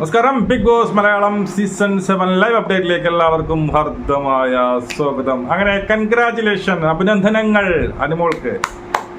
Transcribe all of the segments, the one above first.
നമസ്കാരം. Big Boss Malayalam season seven live അപ്ഡേറ്റിലേക്ക് എല്ലാവർക്കും ഹർദ്ദമായ സ്വാഗതം. അങ്ങനെ കൺഗ്രാറ്റുലേഷൻ അഭിനന്ദനങ്ങൾ അനുമോൾക്ക്.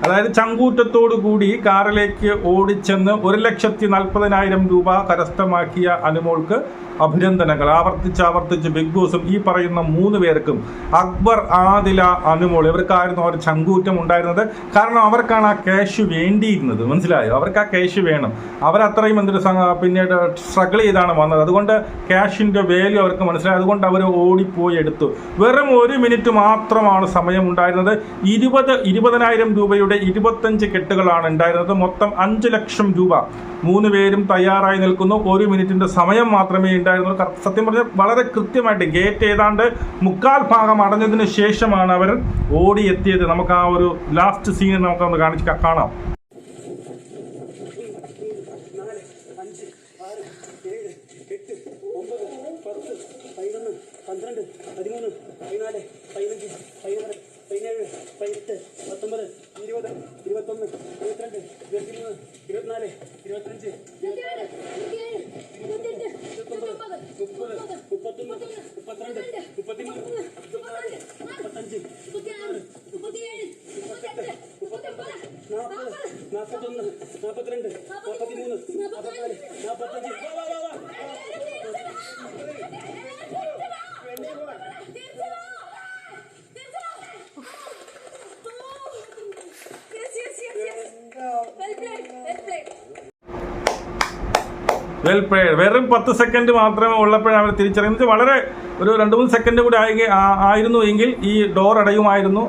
അതായത് ചങ്കൂറ്റത്തോടു കൂടി കാറിലേക്ക് ഓടിച്ചെന്ന് ഒരു ലക്ഷത്തി നാൽപ്പതിനായിരം രൂപ കരസ്ഥമാക്കിയ അനുമോൾക്ക് അഭിനന്ദനങ്ങൾ. ആവർത്തിച്ച് ആവർത്തിച്ച് ബിഗ് ബോസും ഈ പറയുന്ന മൂന്ന് പേർക്കും അക്ബർ ആദില അനുമോൾ ഇവർക്കായിരുന്നു അവർ ചങ്കൂറ്റം ഉണ്ടായിരുന്നത്. കാരണം അവർക്കാണ് ആ ക്യാഷ് വേണ്ടിയിരുന്നത്. മനസ്സിലായോ? അവർക്ക് ആ ക്യാഷ് വേണം. അവരത്രയും എന്തൊരു പിന്നീട് സ്ട്രഗിൾ ചെയ്താണ് വന്നത്. അതുകൊണ്ട് ക്യാഷിന്റെ വാല്യൂ അവർക്ക് മനസ്സിലായി. അതുകൊണ്ട് അവർ ഓടിപ്പോയി എടുത്തു. വെറും ഒരു മിനിറ്റ് മാത്രമാണ് സമയം ഉണ്ടായിരുന്നത്. ഇരുപത് ഇരുപതിനായിരം രൂപയുടെ ഇരുപത്തഞ്ച് കെട്ടുകളാണ് ഉണ്ടായിരുന്നത്. മൊത്തം അഞ്ച് ലക്ഷം രൂപ. മൂന്ന് പേരും തയ്യാറായി നിൽക്കുന്നു. ഒരു മിനിറ്റിന്റെ സമയം മാത്രമേ ഉണ്ടായിരുന്നുള്ളൂ. സത്യം പറഞ്ഞാൽ വളരെ കൃത്യമായിട്ട് ഗേറ്റ് ഏതാണ്ട് മുക്കാൽ ഭാഗം അടഞ്ഞതിന് ശേഷമാണ് അവർ ഓടിയെത്തിയത്. നമുക്ക് ആ ഒരു ലാസ്റ്റ് സീൻ നമുക്കൊന്ന് കാണിച്ച് കാണാം. നാൽപ്പത്തൊന്ന് നാൽപ്പത്തിരണ്ട് നാൽപ്പത്തിമൂന്ന് നാൽപ്പത്തിനാല് നാൽപ്പത്തഞ്ച്. വെൽ പ്ലേഡ് വെറും പത്ത് സെക്കൻഡ് മാത്രമേ ഉള്ളപ്പോഴാണ് അവർ തിരിച്ചറിയുന്നത്. വളരെ ഒരു രണ്ട് മൂന്ന് സെക്കൻഡ് കൂടി ആയി ആയിരുന്നു എങ്കിൽ ഈ ഡോർ അടയുമായിരുന്നു.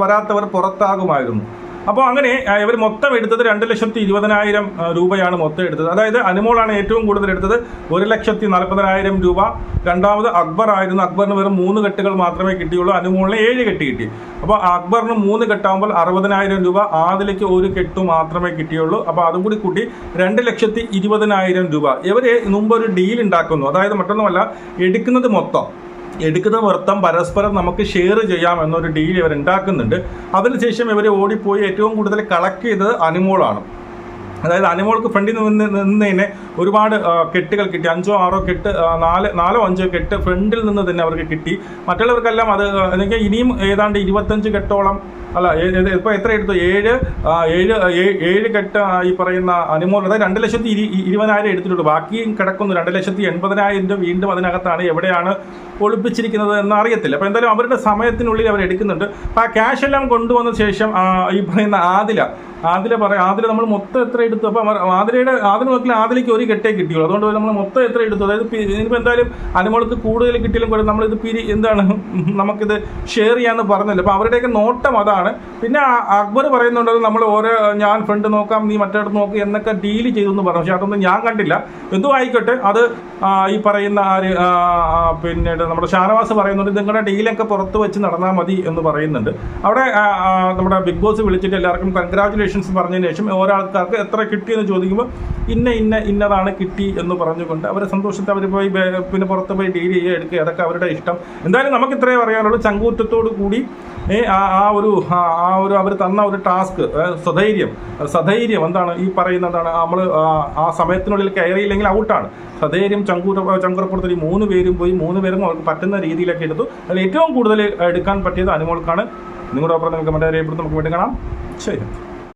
വരാത്തവർ പുറത്താകുമായിരുന്നു. അപ്പോൾ അങ്ങനെ ഇവർ മൊത്തം എടുത്തത് രണ്ട് ലക്ഷത്തി ഇരുപതിനായിരം രൂപയാണ് മൊത്തം എടുത്തത്. അതായത് അനുമോളാണ് ഏറ്റവും കൂടുതൽ എടുത്തത്. ഒരു ലക്ഷത്തി നാൽപ്പതിനായിരം രൂപ. രണ്ടാമത് അക്ബർ ആയിരുന്നു. അക്ബറിന് വെറും മൂന്ന് കെട്ടുകൾ മാത്രമേ കിട്ടിയുള്ളൂ. അനുമോളിന് ഏഴ് കെട്ടി കിട്ടി. അപ്പോൾ അക്ബറിന് മൂന്ന് കെട്ടാകുമ്പോൾ അറുപതിനായിരം രൂപ. ആദിലേക്ക് ഒരു കെട്ട് മാത്രമേ കിട്ടിയുള്ളൂ. അപ്പോൾ അതും കൂടി കൂട്ടി രണ്ട് ലക്ഷത്തി ഇരുപതിനായിരം രൂപ. ഇവർ മുമ്പ് ഒരു ഡീൽ ഉണ്ടാക്കുന്നു. അതായത് മറ്റൊന്നുമല്ല എടുക്കുന്നത് മൊത്തം. എടുക്കുന്ന വൃത്തം പരസ്പരം നമുക്ക് ഷെയർ ചെയ്യാം എന്നൊരു ഡീൽ ഇവർ ഉണ്ടാക്കുന്നുണ്ട്. അതിനുശേഷം ഇവർ ഓടിപ്പോയി ഏറ്റവും കൂടുതൽ കളക്ട് ചെയ്തത് അനിമോളാണ് അതായത് അനിമോൾക്ക് ഫ്രണ്ടിൽ നിന്ന് നിന്ന് നിന്നതിനെ ഒരുപാട് കെട്ടുകൾ കിട്ടി. അഞ്ചോ ആറോ കെട്ട് നാല് നാലോ അഞ്ചോ കെട്ട് ഫ്രണ്ടിൽ നിന്ന് തന്നെ അവർക്ക് കിട്ടി. മറ്റുള്ളവർക്കെല്ലാം അത് എനിക്ക് ഇനിയും ഏതാണ്ട് ഇരുപത്തഞ്ച് കെട്ടോളം അല്ല ഇപ്പോൾ എത്ര എടുത്തു? ഏഴ് ഏഴ് ഏഴ് കെട്ട് ഈ പറയുന്ന അനുമോൾ അതായത് രണ്ട് ലക്ഷത്തി ഇരു ഇരുപതിനായിരം എടുത്തിട്ടുള്ളൂ. ബാക്കിയും കിടക്കുന്നു. രണ്ട് ലക്ഷത്തി എൺപതിനായിരം രൂപ വീണ്ടും അതിനകത്താണ് എവിടെയാണ് ഒളിപ്പിച്ചിരിക്കുന്നത് എന്ന് അറിയത്തില്ല. അപ്പോൾ എന്തായാലും അവരുടെ സമയത്തിനുള്ളിൽ അവർ എടുക്കുന്നുണ്ട്. അപ്പോൾ ആ ക്യാഷ് എല്ലാം കൊണ്ടുവന്ന ശേഷം ഈ പറയുന്ന ആദില ആദില പറയാം ആദില നമ്മൾ മൊത്തം എത്ര എടുത്തു? അപ്പം ആദിലയുടെ ആദില നോക്കില്ല ആദിലേക്ക് ഒരു കെട്ടേ കിട്ടിയുള്ളൂ. അതുകൊണ്ട് നമ്മൾ മൊത്തം എത്ര എടുത്തു? അതായത് ഇനിയിപ്പോൾ എന്തായാലും അനുമോൾക്ക് കൂടുതൽ കിട്ടിയാലും കൂടെ നമ്മളിത് പിരി എന്താണ്? നമുക്കിത് ഷെയർ ചെയ്യാമെന്ന് പറഞ്ഞല്ലോ. അപ്പോൾ അവരുടെയൊക്കെ നോട്ടം അതാണ്. പിന്നെ അക്ബർ പറയുന്നുണ്ട് നമ്മൾ ഓരോ ഞാൻ ഫ്രണ്ട് നോക്കാം നീ മറ്റേടത്ത് നോക്കി എന്നൊക്കെ ഡീൽ ചെയ്തു എന്ന് പറഞ്ഞു. പക്ഷെ അതൊന്നും ഞാൻ കണ്ടില്ല. എന്തോ ആയിക്കോട്ടെ അത് ഈ പറയുന്ന ആര് പിന്നീട് നമ്മുടെ ഷാനവാസ് പറയുന്നുണ്ട് നിങ്ങളുടെ ഡീലൊക്കെ പുറത്ത് വെച്ച് നടന്നാൽ മതി എന്ന് പറയുന്നുണ്ട്. അവിടെ നമ്മുടെ ബിഗ് ബോസ് വിളിച്ചിട്ട് എല്ലാവർക്കും കൺഗ്രാറ്റുലേഷൻസ് പറഞ്ഞതിന് ശേഷം ഓരോ എത്ര കിട്ടി എന്ന് ചോദിക്കുമ്പോൾ ഇന്ന ഇന്ന ഇന്നതാണ് കിട്ടി എന്ന് പറഞ്ഞുകൊണ്ട് അവരെ സന്തോഷത്തെ അവർ പോയി പിന്നെ പുറത്ത് പോയി ഡീൽ ചെയ്യുക എടുക്കുക അതൊക്കെ അവരുടെ ഇഷ്ടം. എന്തായാലും നമുക്ക് ഇത്രയും അറിയാനുള്ളൂ ചങ്കൂറ്റത്തോടു കൂടി ആ ആ ഒരു ആ ഒരു അവർ തന്ന ഒരു ടാസ്ക് സധൈര്യം സധൈര്യം എന്താണ് ഈ പറയുന്ന എന്താണ് നമ്മൾ ആ സമയത്തിനുള്ളിൽ കയറിയില്ലെങ്കിൽ ഔട്ടാണ്. സധൈര്യം ചങ്കൂര ചങ്കുറപ്പുറത്തിൽ ഈ മൂന്ന് പേരും പോയി മൂന്ന് പേരും അവർക്ക് പറ്റുന്ന രീതിയിലൊക്കെ എടുത്തു. അതിൽ ഏറ്റവും കൂടുതൽ എടുക്കാൻ പറ്റിയത് അനുമോൾക്കാണ്. നിങ്ങളുടെ ഒപ്പം നിങ്ങൾക്ക് മറ്റേ രേഖപ്പെടുത്തി നമുക്ക് വേണ്ടി കാണാം. ശരി.